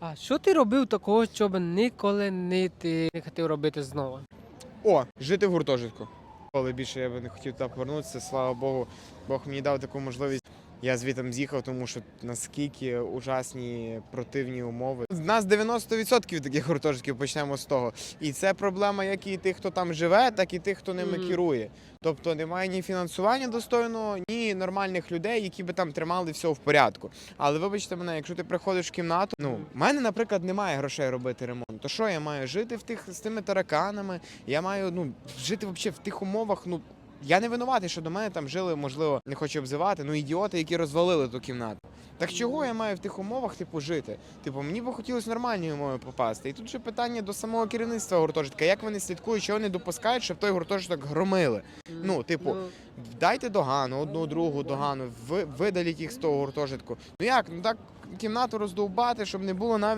А що ти робив такого, щоб ніколи не ти не хотів робити знову? О, жити в гуртожитку. Коли більше я би не хотів туди повернутися, слава Богу, Бог мені дав таку можливість. Я звітом з'їхав, тому що наскільки ужасні противні умови. У нас 90% таких гуртожитків почнемо з того. І це проблема як і тих, хто там живе, так і тих, хто ними Мгм. керує. Тобто немає ні фінансування достойного, ні нормальних людей, які би там тримали все в порядку. Але вибачте мене, якщо ти приходиш в кімнату, ну в мене, наприклад, немає грошей робити ремонт. То що я маю жити в тих з тими тараканами? Я маю ну жити взагалі в тих умовах. Ну я не винуватий, що до мене там жили, можливо, не хочу обзивати, ну ідіоти, які розвалили ту кімнату. Так чого я маю в тих умовах, типу, жити? Типу, мені би хотілося нормальні умови попасти. І тут же питання до самого керівництва гуртожитка, як вони слідкують, що вони допускають, щоб той гуртожиток громили. Ну, типу, дайте догану, одну другу догану, видаліть їх з того гуртожитку. Ну як, ну так кімнату роздовбати, щоб не було навіть